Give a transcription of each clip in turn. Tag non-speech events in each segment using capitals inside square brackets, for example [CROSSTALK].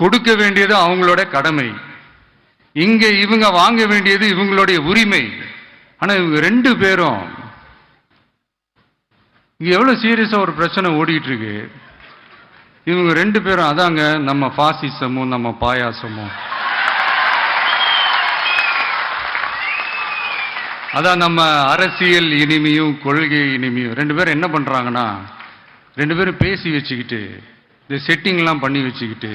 கொடுக்க வேண்டியது அவங்களோட கடமை. இங்கே இவங்க வாங்க வேண்டியது இவங்களுடைய உரிமை. ஆனால் இவங்க ரெண்டு பேரும் இங்கே எவ்வளோ சீரியஸாக ஒரு பிரச்சனை ஓடிட்டு இருக்கு இவங்க ரெண்டு பேரும் அதாங்க நம்ம பாசிசமும் நம்ம பாயாசமும். அதான் நம்ம அரசியல் இனிமையும் கொள்கை இனிமையும். ரெண்டு பேரும் என்ன பண்ணுறாங்கன்னா ரெண்டு பேரும் பேசி வச்சுக்கிட்டு இந்த செட்டிங்லாம் பண்ணி வச்சுக்கிட்டு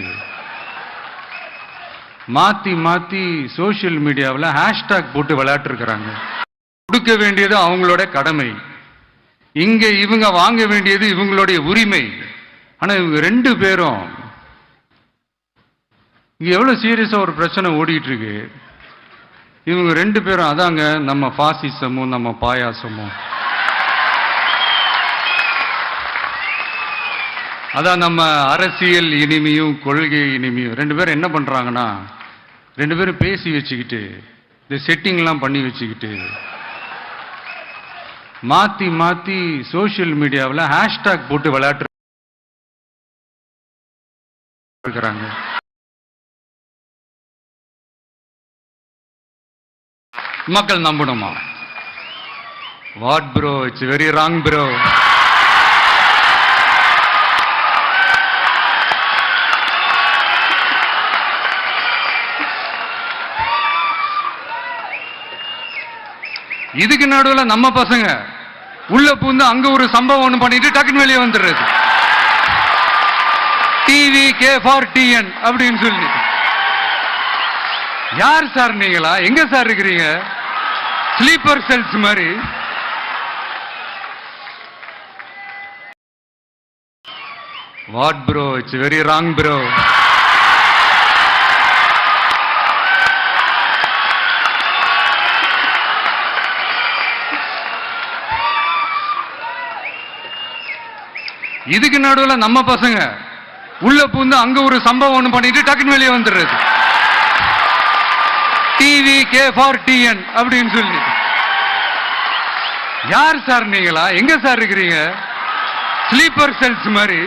மாத்தி மாத்தி சோஷியல் மீடியாவில் ஹேஷ்டாக் போட்டு விளையாட்டுருக்கிறாங்க. கொடுக்க வேண்டியது அவங்களோட கடமை. இங்கே இவங்க வாங்க வேண்டியது இவங்களுடைய உரிமை. ஆனால் இவங்க ரெண்டு பேரும் இங்கே எவ்வளோ சீரியஸாக ஒரு பிரச்சனை ஓடிட்டுருக்கு. இவங்க ரெண்டு பேரும் அதாங்க நம்ம பாசிசமும் நம்ம பாயாசமும். அதான் நம்ம அரசியல் இனிமையும் கொள்கை இனிமையும். ரெண்டு பேரும் என்ன பண்ணுறாங்கன்னா ரெண்டு பேரும் பேசி வச்சுக்கிட்டு இந்த செட்டிங்லாம் பண்ணி வச்சுக்கிட்டு மாற்றி மாற்றி சோஷியல் மீடியாவில் ஹேஷ்டாக் போட்டு விளையாட்டு இருக்கிறாங்க. மக்கள் நம்பணுமா? What bro it's very wrong bro இதுக்கு நடுவில் நம்ம பசங்க உள்ள பூந்து அங்க ஒரு சம்பவம் ஒண்ணு பண்ணிட்டு டக்குன்னு வெளியே வந்துடுறது. டிவி கே ஃபார் டிஎன் அப்படின்னு சொல்லி. யார் சார் நீங்களா? எங்க சார் இருக்கிறீங்க? ஸ்லீப்பர் செல்ஸ் மாதிரி. What bro it's very wrong bro இதுக்கு நடுவில் நம்ம பசங்க உள்ள பூந்து அங்க ஒரு சம்பவம் ஒன்று பண்ணிட்டு டக்குன்னு வெளியே வந்துடுறது. டிவி கே ஃபார் டிஎன் அப்படின்னு சொல்லி. யார் சார் நீங்களா? எங்க சார் இருக்கிறீங்க? ஸ்லீப்பர் செல்ஸ் மாதிரி.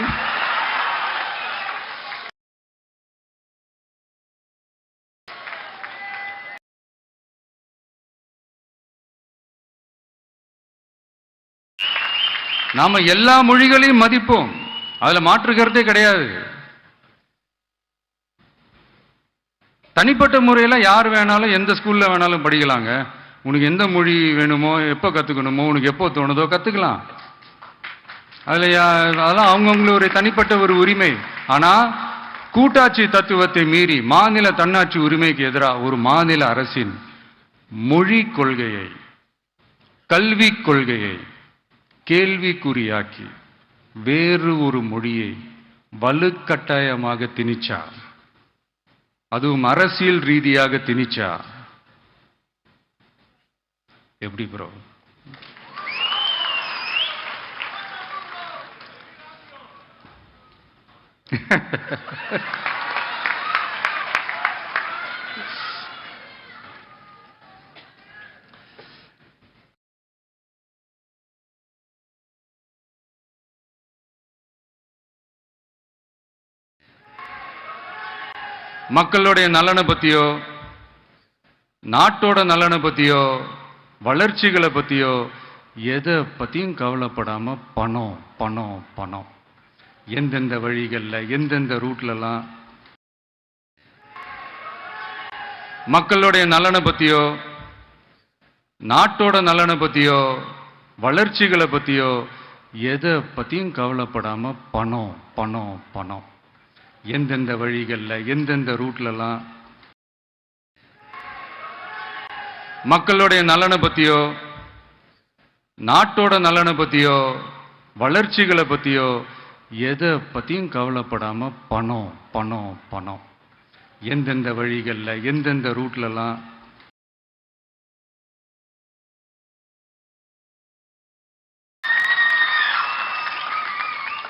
நாம எல்லா மொழிகளையும் மதிப்போம். அதுல மாற்று கிடையாது. தனிப்பட்ட முறையில் யார் வேணாலும் எந்த ஸ்கூலில் வேணாலும் படிக்கலாங்க. உனக்கு எந்த மொழி வேணுமோ எப்போ கற்றுக்கணுமோ உனக்கு எப்போ தோணுதோ கற்றுக்கலாம் அதில் அதெல்லாம் அவங்கவுங்களுடைய தனிப்பட்ட ஒரு உரிமை. ஆனால் கூட்டாட்சி தத்துவத்தை மீறி மாநில தன்னாட்சி உரிமைக்கு எதிராக ஒரு மாநில அரசின் மொழி கொள்கையை கல்வி கொள்கையை கேள்விக்குறியாக்கி வேறு ஒரு மொழியை வலுக்கட்டாயமாக திணிச்சா அதுவும் அரசியல் ரீதியாக திணிச்சா எப்படி ப்ரோ [LAUGHS] மக்களுடைய நலனை பற்றியோ நாட்டோட நலனை பற்றியோ வளர்ச்சிகளை பற்றியோ எதை பற்றியும் கவலைப்படாமல் பணம் பணம் பணம். எந்தெந்த வழிகளில் எந்தெந்த ரூட்லலாம் மக்களுடைய நலனை பற்றியோ நாட்டோட நலனை பற்றியோ வளர்ச்சிகளை பற்றியோ எதை பற்றியும் கவலைப்படாமல் பணம் பணம் பணம். எந்தெந்த வழிகளில் எந்தெந்த ரூட்லலாம் மக்களுடைய நலனை பற்றியோ நாட்டோட நலனை பற்றியோ வளர்ச்சிகளை பற்றியோ எதை பற்றியும் கவலைப்படாமல் பணம் பணம் பணம். எந்தெந்த வழிகளில் எந்தெந்த ரூட்லலாம்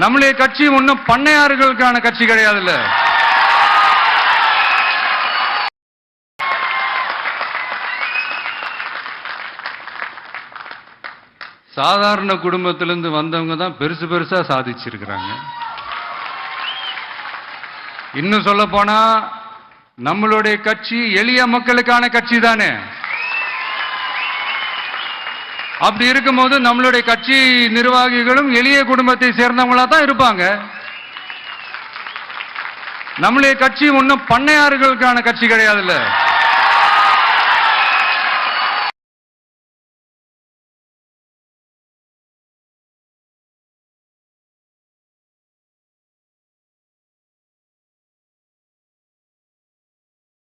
நம்மளுடைய கட்சி ஒன்றும் பண்ணையாறுகளுக்கான கட்சி கிடையாதுல்ல. சாதாரண குடும்பத்திலிருந்து வந்தவங்க தான் பெருசு பெருசா சாதிச்சிருக்கிறாங்க. இன்னும் சொல்ல போனா நம்மளுடைய கட்சி எளிய மக்களுக்கான கட்சி தானே. அப்படி இருக்கும்போது நம்மளுடைய கட்சி நிர்வாகிகளும் எளிய குடும்பத்தை சேர்ந்தவங்களா தான் இருப்பாங்க. நம்மளுடைய கட்சி ஒன்றும் பண்ணையாறுகளுக்கான கட்சி கிடையாதுல்ல.